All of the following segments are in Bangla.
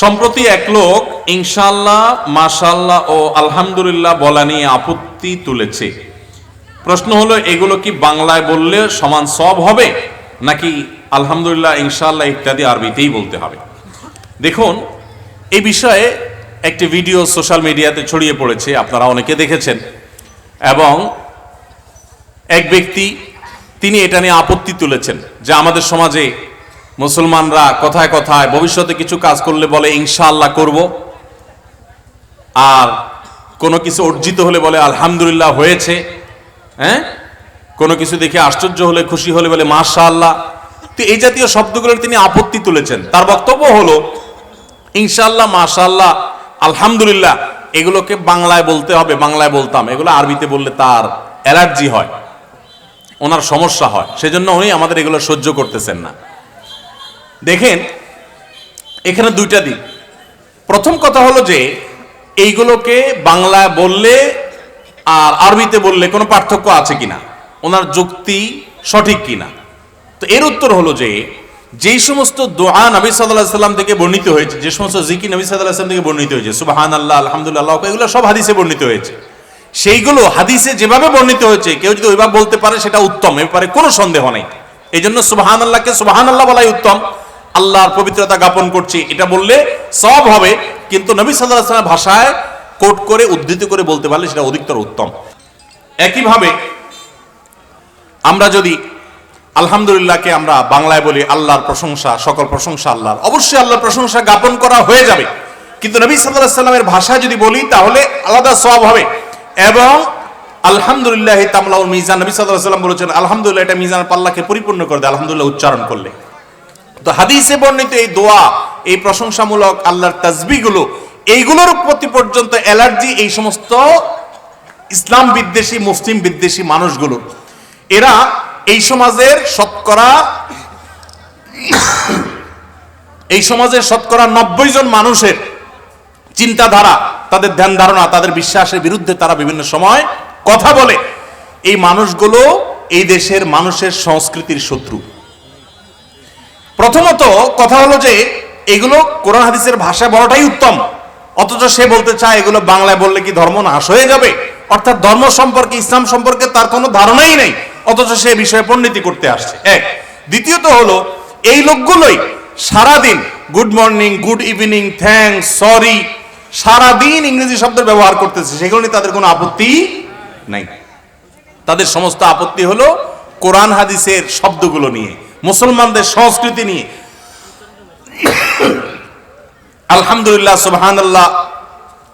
সম্প্রতি এক লোক ইনশাল্লাহ মাশাল্লাহ ও আলহামদুলিল্লাহ বলা নিয়ে আপত্তি তুলেছে। প্রশ্ন হলো, এগুলো কি বাংলায় বললে সমান সব হবে? নাকি আলহামদুলিল্লাহ ইনশাল্লাহ ইত্যাদি আরবিতেই বলতে হবে? দেখুন এই বিষয়ে একটি ভিডিও সোশ্যাল মিডিয়াতে ছড়িয়ে পড়েছে, আপনারা অনেকে দেখেছেন। এবং এক ব্যক্তি, তিনি এটা নিয়ে আপত্তি তুলেছেন যে আমাদের সমাজে মুসলমানরা কথায় কথায় ভবিষ্যতে কিছু কাজ করলে বলে, ইনশাআল্লাহ করব। আর কোনো কিছু অর্জিত হলে বলে, আলহামদুলিল্লাহ হয়েছে। হ্যাঁ? কোনো কিছু দেখে আশ্চর্য হলে, খুশি হলে বলে মাশা আল্লাহ তো এই জাতীয় শব্দগুলোর তিনি আপত্তি তুলেছেন। তার বক্তব্য হলো, ইনশাআল্লাহ, মাশাআল্লাহ, আলহামদুলিল্লাহ। এগুলোকে বাংলায় বলতে হবে, বাংলায় বলতাম। এগুলো আরবিতে বললে তার অ্যালার্জি হয়, ওনার সমস্যা হয়। সেজন্য উনি আমাদের এগুলো সহ্য করতেছেন না। দেখেন, এখানে দুইটা দিক। প্রথম কথা হলো যে, এইগুলোকে বাংলায় বললে আর আরবিতে বললে কোনো পার্থক্য আছে কিনা, ওনার যুক্তি সঠিক কিনা। তো এর উত্তর হলো যে, যেই সমস্ত দোয়া নবী সাল্লাহ সাল্লাম থেকে বর্ণিত হয়েছে, যে সমস্ত জিকি নবী সাল্লাহ সাল্লাম থেকে বর্ণিত হয়েছে সুবাহান আল্লাহ আলহামদুলিল্লাহ, এগুলো সব হাদিসে বর্ণিত হয়েছে। সেইগুলো হাদিসে যেভাবে বর্ণিত হয়েছে, কেউ যদি ওইভাবে বলতে পারে সেটা উত্তম, এ ব্যাপারে কোনো সন্দেহ নেই। এই জন্য সুবাহান আল্লাহকে সুবাহান আল্লাহ বলাই উত্তম। আল্লাহর পবিত্রতা জ্ঞাপন করছি। এটা বললে সব হবে, কিন্তু নবী সাল্লাহ ভাষায় কোট করে, উদ্ধৃত করে বলতে পারলে সেটা অধিকতর উত্তম। একইভাবে আমরা যদি আলহামদুলিল্লাহকে আমরা বাংলায় বলি, আল্লাহর প্রশংসা, সকল প্রশংসা আল্লাহর। অবশ্যই আল্লাহর প্রশংসা জ্ঞাপন করা হয়ে যাবে। কিন্তু নবী সাল্লাহ সাল্লামের ভাষায় যদি বলি, তাহলে আলাদা সব হবে। এবং আলহামদুলিল্লাহ তামলাউল মিজান, নবী সাল্লাহ সাল্লাম বলেছেন, আলহামদুলিল্লাহ এটা মিজান পাল্লাকে পরিপূর্ণ করে দেয়, আলহামদুলিল্লাহ উচ্চারণ করলে। তো হাদিসে বর্ণিত এই দোয়া, এই প্রশংসামূলক আল্লাহর তাজবিগুলো এইগুলোর প্রতি পর্যন্ত অ্যালার্জি এই সমস্ত ইসলাম বিদ্বেষী, মুসলিম বিদ্বেষী মানুষগুলো। এরা এই সমাজের শতকরা এই সমাজের শতকরা নব্বই জন মানুষের চিন্তাধারা, তাদের ধ্যান ধারণা, তাদের বিশ্বাসের বিরুদ্ধে তারা বিভিন্ন সময় কথা বলে। এই মানুষগুলো এই দেশের মানুষের সংস্কৃতির শত্রু। প্রথমত কথা হলো যে এগুলো কোরআন হাদিসের ভাষায় বলাটাই উত্তম। অথচ সে বলতে চায়, এগুলো বাংলায় বললে কি ধর্ম নাশ হয়ে যাবে? অর্থাৎ ধর্ম সম্পর্কে, ইসলাম সম্পর্কে তার কোনো ধারণাই নেই। অথচ সে বিষয়ে পণ্ডিতি করতে আসছে। এক। দ্বিতীয়ত হলো, এই লোকগুলোই সারাদিন good morning good evening thanks sorry সারাদিন ইংরেজি শব্দ ব্যবহার করতেছে। সেগুলো নিয়ে তাদের কোনো আপত্তি নাই। তাদের সমস্ত আপত্তি হলো কোরআন হাদিসের শব্দগুলো নিয়ে। মুসলমানদের সংস্কৃতি নিয়ে। আলহামদুলিল্লাহ সুবহান আল্লাহ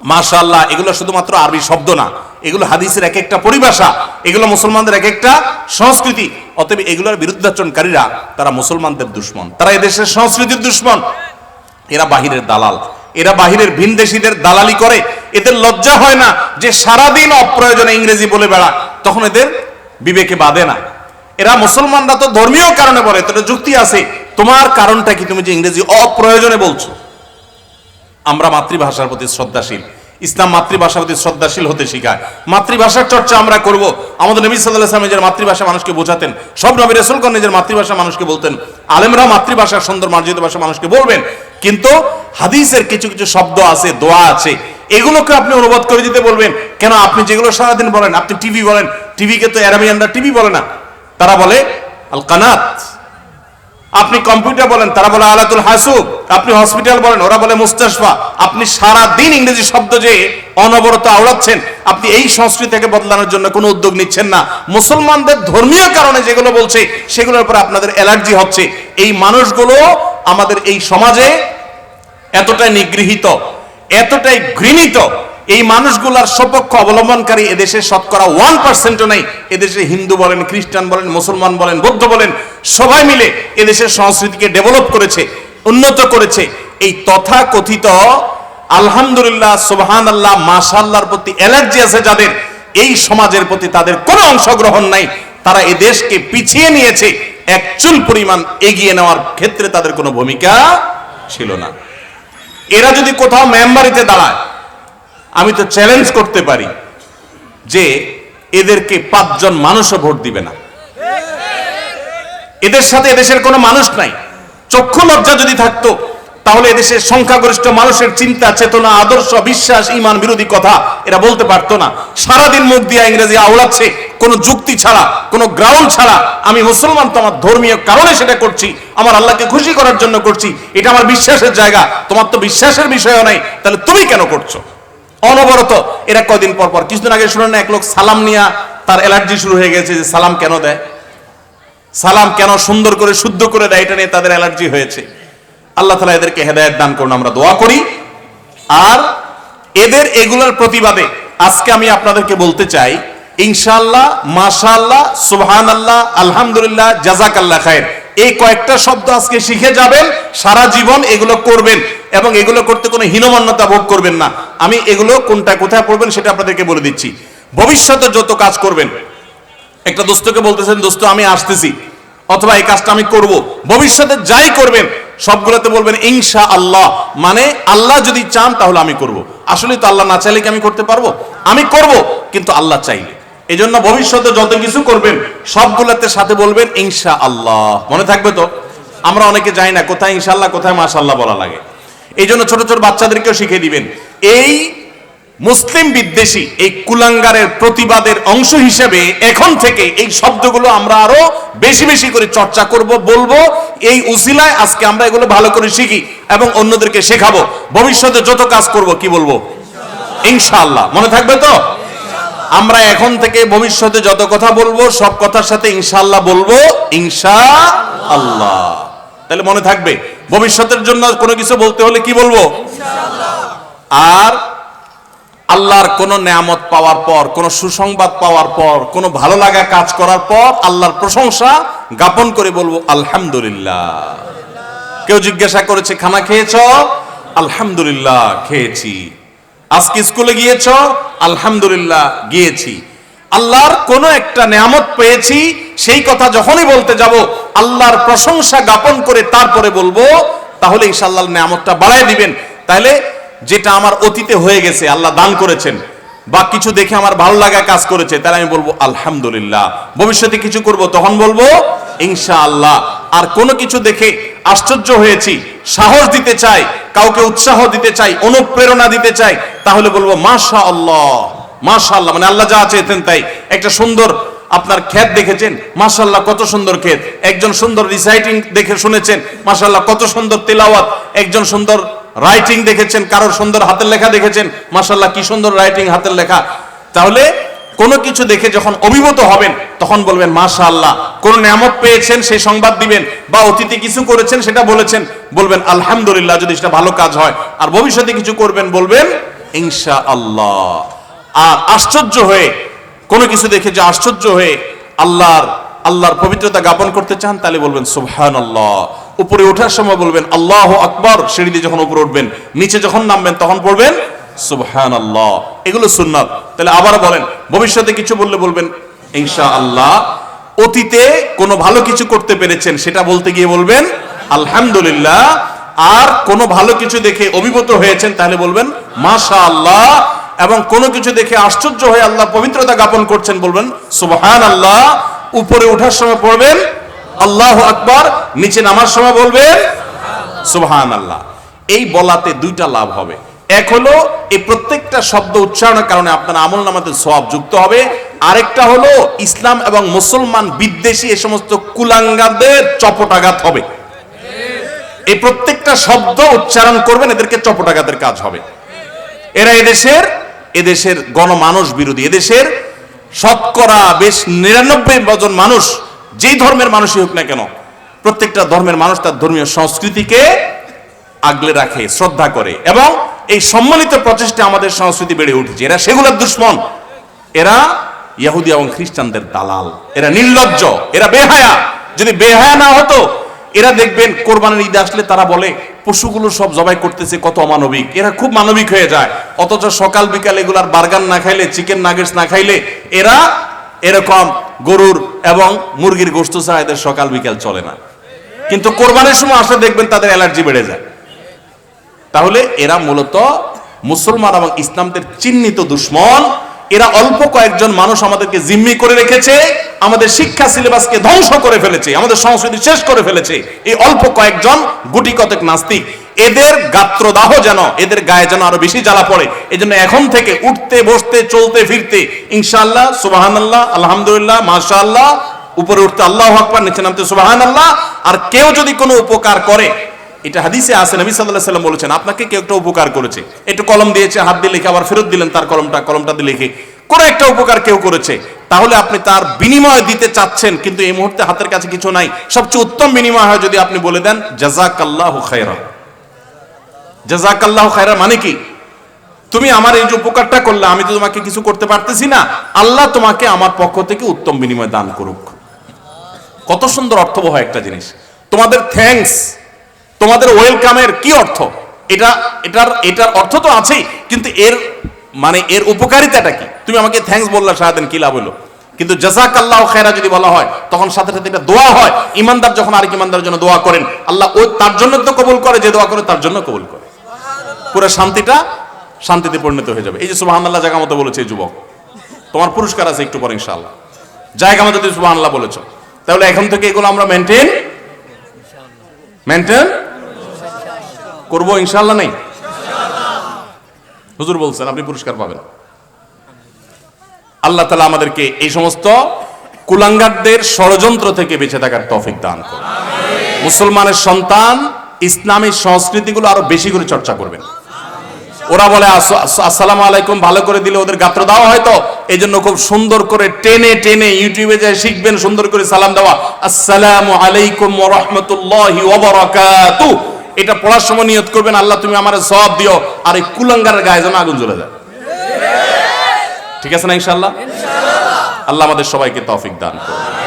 মাশাল্লাহ এগুলো শুধুমাত্র আরবি শব্দ না। এগুলো হাদিসের এক একটা পরিভাষা, এগুলো মুসলমানদের এক একটা সংস্কৃতি। অতএব এগুলোর বিরুদ্ধাচরণকারীরা, তারা মুসলমানদের দুশ্মন। তারা এদেশের সংস্কৃতির দুশ্মন। এরা বাহিরের দালাল। এরা বাহিরের ভিন ভিনদেশীদের দালালি করে। এদের লজ্জা হয় না যে সারাদিন অপ্রয়োজনে ইংরেজি বলে বেড়া। তখন এদের বিবেকে বাঁধে না। এরা মুসলমানরা তো ধর্মীয় কারণে বলে তোর যুক্তি আছে। তোমার কারণটা কি তুমি যে ইংরেজি অপ্রয়োজনে বলছো? আমরা মাতৃভাষার প্রতি শ্রদ্ধাশীল। ইসলাম মাতৃভাষার প্রতি শ্রদ্ধাশীল হতে শিখায়। মাতৃভাষার চর্চা আমরা করব। আমাদের নবী সাল্লাহ সাল্লাম নিজের মাতৃভাষা মানুষকে বোঝাতেন। সব নবী রসুলগণ নিজের মাতৃভাষা মানুষকে বলতেন। আলেমরা মাতৃভাষা সুন্দর মার্জিত ভাষা মানুষকে বলবেন। কিন্তু হাদিসের কিছু কিছু শব্দ আছে, দোয়া আছে। এগুলোকে আপনি অনুবাদ করে দিতে বলবেন। কেন আপনি যেগুলো সারাদিন বলেন, আপনি টিভি বলেন। টিভিকে তো অ্যারাবিয়ানরা টিভি বলে না। তারা বলে, আল কানাত। আপনি কম্পিউটার বলেন, তারা বলে, আলাতুল হাসুব। আপনি হসপিটাল বলেন, ওরা বলে, মুস্তাশফা। আপনি সারা দিন ইংরেজি শব্দ যে অনবরত আওড়াচ্ছেন, আপনি এই সংস্কৃতিকে বদলানোর জন্য কোনো উদ্যোগ নিচ্ছেন না। মুসলমানদের ধর্মীয় কারণে যেগুলো বলছে, সেগুলোর উপর আপনাদের অ্যালার্জি হচ্ছে। এই মানুষগুলো আমাদের এই সমাজে এতটাই নিগৃহীত, এতটাই ঘৃণিত এই মানুষগুলার সপক্ষ অবলম্বনকারী এদেশের শতকরা ওয়ান পার্সেন্টও নেই। এদেশে হিন্দু বলেন, খ্রিস্টান বলেন, মুসলমান বলেন, বৌদ্ধ বলেন, সবাই মিলে এদেশের সংস্কৃতিকে ডেভেলপ করেছে, উন্নত করেছে। এই তথা কথিত আলহামদুলিল্লাহ সুবহান আল্লাহ মাশাল্লাহর প্রতি অ্যালার্জি আছে যাদের, এই সমাজের প্রতি তাদের কোনো অংশগ্রহণ নাই। তারা এ দেশকে পিছিয়ে নিয়েছে, এক চুল পরিমাণ এগিয়ে নেওয়ার ক্ষেত্রে তাদের কোনো ভূমিকা ছিল না। এরা যদি কোথাও মেম্বারিতে দাঁড়ায় আমি তো চ্যালেঞ্জ করতে পারি যে এদেরকে পাঁচজন মানুষও ভোট দিবে না। এদের সাথে এদেশের কোনো মানুষ নাই। চক্ষু লজ্জা যদি থাকতো, তাহলে এদেশের সংখ্যাগরিষ্ঠ মানুষের চিন্তা, চেতনা, আদর্শ, বিশ্বাস, ইমান বিরোধী কথা এরা বলতে পারতো না। সারাদিন মুখ দিয়ে ইংরেজি আওড়াচ্ছে কোনো যুক্তি ছাড়া, কোনো গ্রাউন্ড ছাড়া। আমি মুসলমান তো আমার ধর্মীয় কারণে সেটা করছি, আমার আল্লাহকে খুশি করার জন্য করছি। এটা আমার বিশ্বাসের জায়গা। তোমার তো বিশ্বাসের বিষয়ও নাই, তাহলে তুমি কেন করছ? অনবরত। এরা কয়দিন পর পর, কিছুদিন আগে শুনেন এক লোক সালাম নিয়া তার অ্যালার্জি শুরু হয়ে গেছে যে সালাম কেন দেয়? সালাম কেন সুন্দর করে, শুদ্ধ করে দেয় এটা নিয়ে তাদের অ্যালার্জি হয়েছে। আল্লাহ তালা এদেরকে হেদায়ত দান করুন, আমরা দোয়া করি। আর এদের এগুলোর প্রতিবাদে আজকে আমি আপনাদেরকে বলতে চাই, ইনশাআল্লাহ, মাশাআল্লাহ সুবহান আল্লাহ আলহামদুলিল্লাহ জাজাক আল্লাহ খায়ের। এই কয়েকটা শব্দ আজকে শিখে যাবেন, সারা জীবন এগুলো করবেন। এবং এগুলো করতে কোনো হীনমান্যতা ভোগ করবেন না। আমি এগুলো কোনটা, কোথায় পড়বেন সেটা আপনাদেরকে বলে দিচ্ছি। ভবিষ্যতে যত কাজ করবেন, একটা দোস্তকে বলতেছেন, দোস্ত, আমি আসতেছি, অথবা এই কাজটা আমি করব। ভবিষ্যতে যাই করবেন, সবগুলোতে বলবেন ইনশা আল্লাহ মানে আল্লাহ যদি চান, তাহলে আমি করব। আসলে তো আল্লাহ না চাইলে কি আমি করতে পারব? আমি করব, কিন্তু আল্লাহ চাইলে। এই জন্য ভবিষ্যতে যত কিছু করবেন, সবগুলোতে সাথে বলবেন ইনশা আল্লাহ মনে থাকবে তো? আমরা অনেকে যাই না, কোথায় ইনশাল্লাহ কোথায় মাশাল্লাহ বলা লাগে। এই জন্য ছোট ছোট বাচ্চাদেরকেও শিখিয়ে দিবেন। এই মুসলিম বিদ্বেষী, এই কুলাঙ্গারের প্রতিবাদের অংশ হিসেবে এখন থেকে এই শব্দগুলো আমরা আরও বেশি বেশি করে চর্চা করব, বলব। এই উসিলায় আজকে আমরা এগুলো ভালো করে শিখি এবং অন্যদেরকে শেখাবো। ভবিষ্যতে যত কাজ করব, কি বলব? ইনশাআল্লাহ। মনে থাকবে তো? আমরা এখন থেকে ভবিষ্যতে যত কথা বলব, সব কথার সাথে ইনশাআল্লাহ বলব। ইনশা আল্লাহ তাহলে মনে থাকবে। ভবিষ্যতের জন্য কোনো কিছু বলতে হলে কি বলব? আর আল্লাহর কোন নেয়ামত পাওয়ার পর, কোন সুসংবাদ পাওয়ার পর, কোন ভালো লাগা কাজ করার পর আল্লাহর প্রশংসা জ্ঞাপন করে বলব, আলহামদুলিল্লাহ। কেউ জিজ্ঞাসা করেছে, খানা খেয়েছ? আলহামদুলিল্লাহ, খেয়েছি। আজকে স্কুলে গিয়েছ? আলহামদুলিল্লাহ, গিয়েছি। আল্লাহর কোন একটা নেয়ামত পেয়েছি, সেই কথা যখনই বলতে যাব আল্লাহর প্রশংসা জ্ঞাপন করে তারপরে বলব, তাহলে ইনশাআল্লাহ নেয়ামতটা বাড়ায় দিবেন। তাহলে যেটা আমার অতীতে হয়ে গেছে, আল্লাহ দান করেছেন, বা কিছু দেখে আমার ভালো লাগা কাজ করেছে, তাহলে আমি বলব, আলহামদুলিল্লাহ। ভবিষ্যতে কিছু করব, তখন বলব ইনশা আল্লাহ আর কোনো কিছু দেখে আশ্চর্য হয়েছি, সাহস দিতে চাই, কাউকে উৎসাহ দিতে চাই, অনুপ্রেরণা দিতে চাই, তাহলে বলব মাশা আল্লাহ মাশা আল্লাহ মানে আল্লাহ যা চেয়েছেন তাই। একটা সুন্দর আপনার ক্ষেত দেখেছেন? মাশাল্লাহ কত সুন্দর ক্ষেত। একজন সুন্দর রিসাইটিং দেখে শুনেছেন। মাশাল্লাহ কত সুন্দর তেলাওয়াত। একজন সুন্দর রাইটিং দেখেছেন। কারোর সুন্দর হাতের লেখা দেখেছেন। মাশাল্লাহ কি সুন্দর রাইটিং হাতের লেখা। তাহলে কোনো কিছু দেখে যখন অভিভূত হবেন, তখন বলবেন মাশা আল্লাহ কোন নিয়ামত পেয়েছেন, সেই সংবাদ দিবেন বা অতীতে কিছু করেছেন, সেটা বলেছেন। বলবেন, আলহামদুলিল্লাহ, যদি সেটা ভালো কাজ হয়। আর ভবিষ্যতে কিছু করবেন, বলবেন ইনশা আল্লাহ আর আশ্চর্য হয়ে কোনো কিছু দেখে যে আশ্চর্য হয়ে আল্লাহর আল্লাহর পবিত্রতা জ্ঞাপন করতে চান, তাহলে বলবেন সুবহান আল্লাহ উপরে ওঠার সময় বলবেন, আল্লাহ আকবর। সিঁড়ি দিয়ে যখন উপরে উঠবেন, নিচে যখন নামবেন, তখন পড়বেন সুবহান আল্লাহ এগুলো সুন্নাত। তাহলে আবার বলেন, ভবিষ্যতে কিছু বললে বলবেন ইনশা আল্লাহ অতীতে কোনো ভালো কিছু করতে পেরেছেন, সেটা বলতে গিয়ে বলবেন, আলহামদুলিল্লাহ। আর কোনো ভালো কিছু দেখে অভিভূত হয়েছেন, তাহলে বলবেন মাশা আল্লাহ এবং কোনো কিছু দেখে আশ্চর্য হয়ে আল্লাহ পবিত্রতা জ্ঞাপন করছেন, বলবেন সুবহান আল্লাহ উপরে ওঠার সময় পড়বেন, আল্লাহ আকবার। নিচে নামার সময় বলবেন সুবহান আল্লাহ এই বলাতে দুইটা লাভ হবে। এক হলো, এই প্রত্যেকটা শব্দ উচ্চারণের কারণে আপনার আমল নামাতে সব যুক্ত হবে। আরেকটা হলো, ইসলাম এবং মুসলমান বিদ্বেষী এই সমস্ত কুলাঙ্গাদের চপটাঘাত হবে। এই প্রত্যেকটা শব্দ উচ্চারণ করবেন, এদেরকে চপটাঘাতের কাজ হবে। এরা এদেশের এদেশের গণমানুষ বিরোধী, এদেশের শতকরা বেশ নিরানব্বই জন মানুষ, যেই ধর্মের মানুষই হোক না কেন, প্রত্যেকটা ধর্মের মানুষ তার ধর্মীয় সংস্কৃতিকে আগলে রাখে, শ্রদ্ধা করে এবং এই সম্মানিত প্রচেষ্টা আমাদের সংস্কৃতি বেড়ে উঠেছে। এরা সেগুলোর দুশ্মন। এরা ইহুদি এবং খ্রিস্টানদের দালাল। এরা নির্লজ্জ। এরা বেহায়া। যদি বেহায়া না হতো এরা দেখবেন কোরবানির ঈদ আসলে তারা বলে, পশুগুলো সব জবাই করতেছে, কত অমানবিক। এরা খুব মানবিক হয়ে যায়। অথচ সকাল বিকাল এগুলার বার্গার না খাইলে, চিকেন নাগেটস না খাইলে, এরা এরকম গরুর এবং মুরগির গোস্ত ছাড়া এদের সকাল বিকাল চলে না। কিন্তু কোরবানির সময় আসলে দেখবেন তাদের অ্যালার্জি বেড়ে যায়। তাহলে এরা মূলত মুসলমান এবং ইসলামদের চিহ্নিত দুশ্মন। এরা অল্প কয়েকজন মানুষ আমাদেরকে জিম্মি করে রেখেছে, আমাদের শিক্ষা সিলেবাসকে ধ্বংস করে ফেলেছে, আমাদের সংস্কৃতি শেষ করে ফেলেছে। এই অল্প কয়েকজন গুটি কতক নাস্তিক, এদের গাত্রদাহ যেন, এদের গায়ে যেন আরও বেশি জ্বালা পড়ে। এই জন্য এখন থেকে উঠতে, বসতে, চলতে, ফিরতে, ইনশাআল্লাহ সুবাহান আল্লাহ আলহামদুলিল্লাহ, মাশাআল্লাহ, উপরে উঠতে আল্লাহ আকবার, নিচে নামতে সুবাহান আল্লাহ আর কেউ যদি কোনো উপকার করে এটা হাদিসে আছে, নবী আলাইহি সাল্লাম বলেছেন, আপনাকে কেউ একটা উপকার করেছে। একটু কলম দিয়েছে, হাত দিয়ে লিখে, আবার ফেরত দিলেন তার কলমটা কলমটা দিয়ে লিখে। কোনো একটা উপকার কেউ করেছে। তাহলে আপনি তার বিনিময় দিতে চাচ্ছেন, কিন্তু এই মুহূর্তে হাতের কাছে কিছু নাই। সবচেয়ে উত্তম বিনিময় হয় যদি আপনি বলে দেন জাজাকাল্লাহু খায়রা জাজাকাল্লাহু খায়রা মানে কি? তুমি আমার এই যে উপকারটা করলে, আমি তো তোমাকে কিছু করতে পারতেছি না। আল্লাহ তোমাকে আমার পক্ষ থেকে উত্তম বিনিময় দান করুক। কত সুন্দর অর্থবহ একটা জিনিস। তোমাদের থ্যাঙ্কস তোমাদের ওয়েলকামের কি অর্থ? এটা এটার এটার অর্থ তো আছেই কিন্তু এর মানে এর উপকারিতাটা কি? তুমি আমাকে থ্যাঙ্কস বললা সারাদিন কি লাভ হলো কিন্তু জাজাক আল্লাহ খেরা যদি বলা হয় তখন সাথে সাথে এটা দোয়া হয়। ইমানদার যখন আরেক ইমানদার জন্য দোয়া করেন আল্লাহ ওই তার জন্য তো কবুল করে যে দোয়া করে তার জন্য কবুল করে। পুরো শান্তিটা শান্তিতে পরিণত হয়ে যাবে। এই যে সুবাহান আল্লাহ জায়গা মতো বলেছে এই যুবক তোমার পুরস্কার আছে একটু পরে ইনশাআল্লাহ। জায়গা মতো তুমি সুবাহান আল্লাহ বলেছ। তাহলে এখন থেকে এগুলো আমরা মেনটেন মেনটেন করব ইনশাআল্লাহ নেই। হুজুর বলছেন, আপনি পুরস্কার পাবেন। আল্লাহ তালা আমাদেরকে এই সমস্ত কুলাঙ্গারদের ষড়যন্ত্র থেকে বেঁচে থাকার তৌফিক দান করুন। মুসলমানের সন্তান ইসলামী সংস্কৃতিগুলো আরও বেশি করে চর্চা করবেন। ওরা বলে, আস- আস- আসসালামু আলাইকুম, ভালো করে দিলে ওদের গাত্র দেওয়া হয়তো এই জন্য খুব সুন্দর করে টেনে টেনে ইউটিউবে যায় শিখবেন, সুন্দর করে সালাম দেওয়া। আসসালামু আলাইকুম রাহমাতুল্লাহি এটা পড়ার সময় নিয়ত করবেন আল্লাহ তুমি আমার সব দিও আর এই কুলাঙ্গারের গায়ে যেন আগুন জ্বলে যায়। ঠিক আছে না ইনশাআল্লাহ। আল্লাহ আমাদের সবাইকে তৌফিক দান করুন।